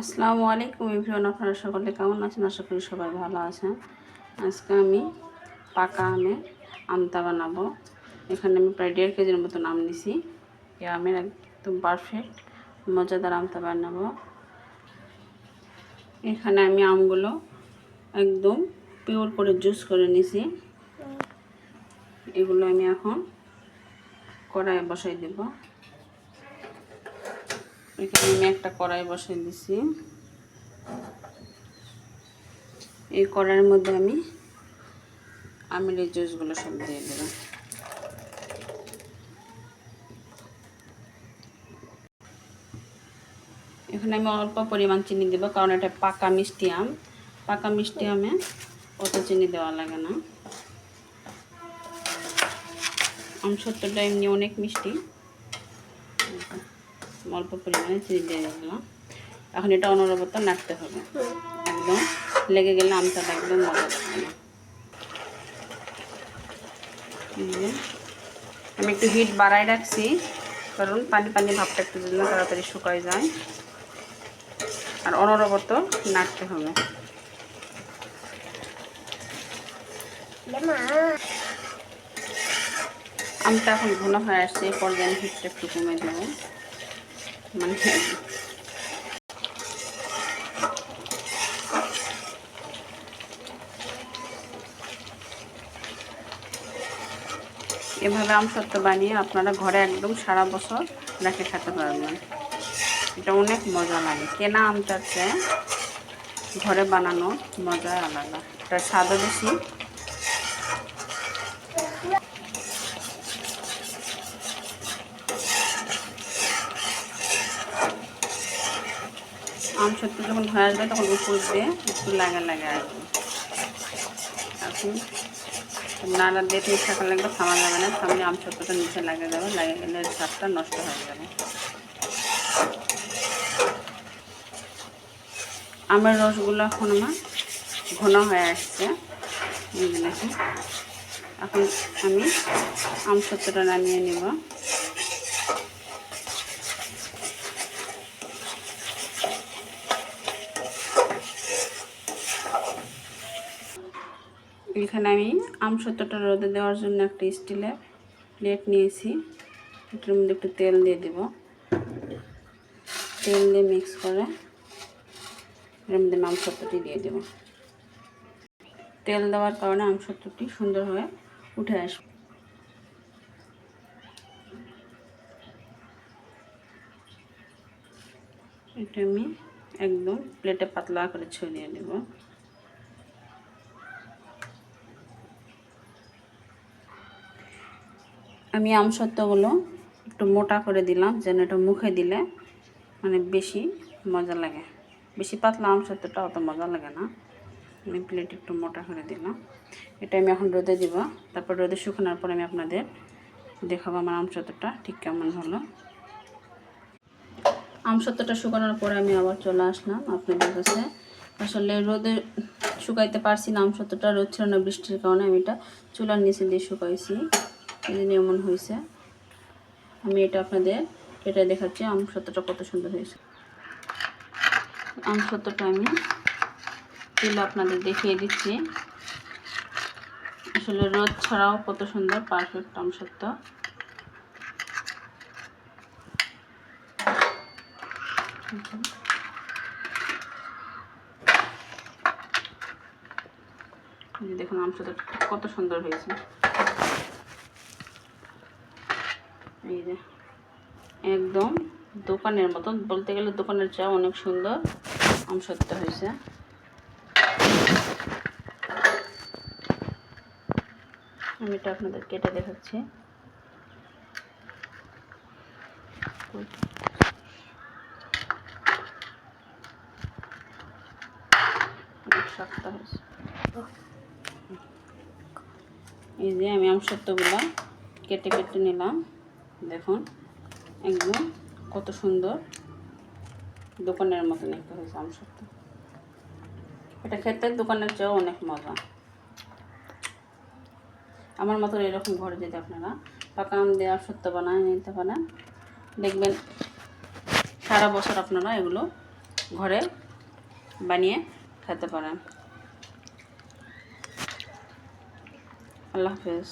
আসসালামু আলাইকুম এভরিওয়ান, আপনারা সকলে কেমন আছেন? আশা করি সবাই ভালো আছেন। আজকে আমি পাকা আমে আমতা বানাবো। এখানে আমি প্রায় দেড় কেজির মতন আম নিছি। এই আমের একদম পারফেক্ট মজাদার আমতা বানাবো। এখানে আমি আমগুলো একদম পিওর করে জুস করে নিছি। এগুলো আমি এখন কড়াইয়ে বসাই দেবো। এখানে আমি একটা কড়াই বসিয়ে দিছি। এই কড়াইয়ের মধ্যে আমি আমের এই জুসগুলো সব দিয়ে দেব। এখানে আমি অল্প পরিমাণ চিনি দেবো কারণ এটা পাকা মিষ্টি আম। পাকা মিষ্টি আমে অত চিনি দেওয়া লাগে না। আম সত্যটা এমনি অনেক মিষ্টি। অল্প পরিমাণে চিনি দিয়ে দিলাম। এখন এটা অনবরত নাড়তে হবে। একদম লেগে গেলে আমটা একদম মজা না। আমি একটু হিট বাড়াই রাখছি, কারণ পানি পানি ভাবটা একটু জন্য তাড়াতাড়ি শুকায় যায়। আর অনবরত নাড়তে হবে। আমটা এখন ঘন হয়ে আসছে পর্যায়ে হিটটা একটু কমে দেবো। মানে এভাবে আমসত্ব বানিয়ে আপনারা ঘরে একদম সারা বছর রেখে খেতে পারবেন। এটা অনেক মজা লাগে। কেনা আমটার ঘরে বানানো মজা আলাদা। এটা স্বাদও বেশি। আম সত্যি যখন হয়ে আসবে তখন উপর দিয়ে একটু লাগা লাগা আসবে এখন নাড়া দিয়ে ঠিক থাকা লাগবে থামা যাবে না থামলে আম সত্যটা নিচে লাগে যাবে, লাগে গেলে স্বাদটা নষ্ট হয়ে যাবে। আমের রসগুলো এখন আমার ঘন হয়ে আসছে। দেখুন। এখন আমি আম সত্যটা নামিয়ে নেব। এখানে আমি আম সত্যটা রোদে দেওয়ার জন্য একটা স্টিলের প্লেট নিয়েছি। এটার মধ্যে একটু তেল দিয়ে দেব। তেল দিয়ে মিক্স করে এর মধ্যে আম সত্যটি দিয়ে দেব। তেল দেওয়ার কারণে আম সত্যটি সুন্দর হয়ে উঠে আসবে। এটা আমি একদম প্লেটে পাতলা করে ছড়িয়ে দেবো। আমি আম আমসত্ত্বগুলো একটু মোটা করে দিলাম, যেন এটা মুখে দিলে মানে বেশি মজা লাগে। বেশি পাতলা আম আমসত্ত্বটা অত মজা লাগে না। আমি প্লেট একটু মোটা করে দিলাম। এটা আমি এখন রোদে দিব। তারপর রোদে শুকানোর পর আমি আপনাদের দেখাবো আমার আম আমসত্ত্বটা ঠিক কেমন হলো। আম আমসত্ত্বটা শুকানোর পরে আমি আবার চলে আসলাম আপনাদের কাছে। আসলে রোদে শুকাইতে পারছি না আম আমসত্ত্বটা রোদ ছিল না বৃষ্টির কারণে আমি এটা চুলার নিচে দিয়ে শুকাইছি। এই এমন হয়েছে। আমি এটা আপনাদের, এটা দেখাচ্ছি, আম সত্যটা কত সুন্দর হয়েছে। আম সত্যটা আমি তুলে আপনাদের দেখিয়ে দিচ্ছি। আসলে রোদ ছাড়াও কত সুন্দর পারফেক্ট আম সত্য দেখুন, আম সত্য কত সুন্দর হয়েছে। এই যে, একদম দোকানের মতন। বলতে গেলে দোকানের চা অনেক সুন্দর। আমসত্ব হয়েছে। আমি এটা আপনাদের কেটে দেখাচ্ছি। এই যে আমি আমসত্বগুলো কেটে কেটে নিলাম। দেখুন, একদম কত সুন্দর দোকানের মতন একটা হয়েছে আম সত্য এটা খেতে দোকানের চেয়েও অনেক মজা। আমার মতন এরকম ঘরে যদি আপনারা পাকা আম দেওয়ার সত্য বানায় নিতে পারেন, দেখবেন সারা বছর আপনারা এগুলো ঘরে বানিয়ে খেতে পারেন। আল্লাহ হাফেজ।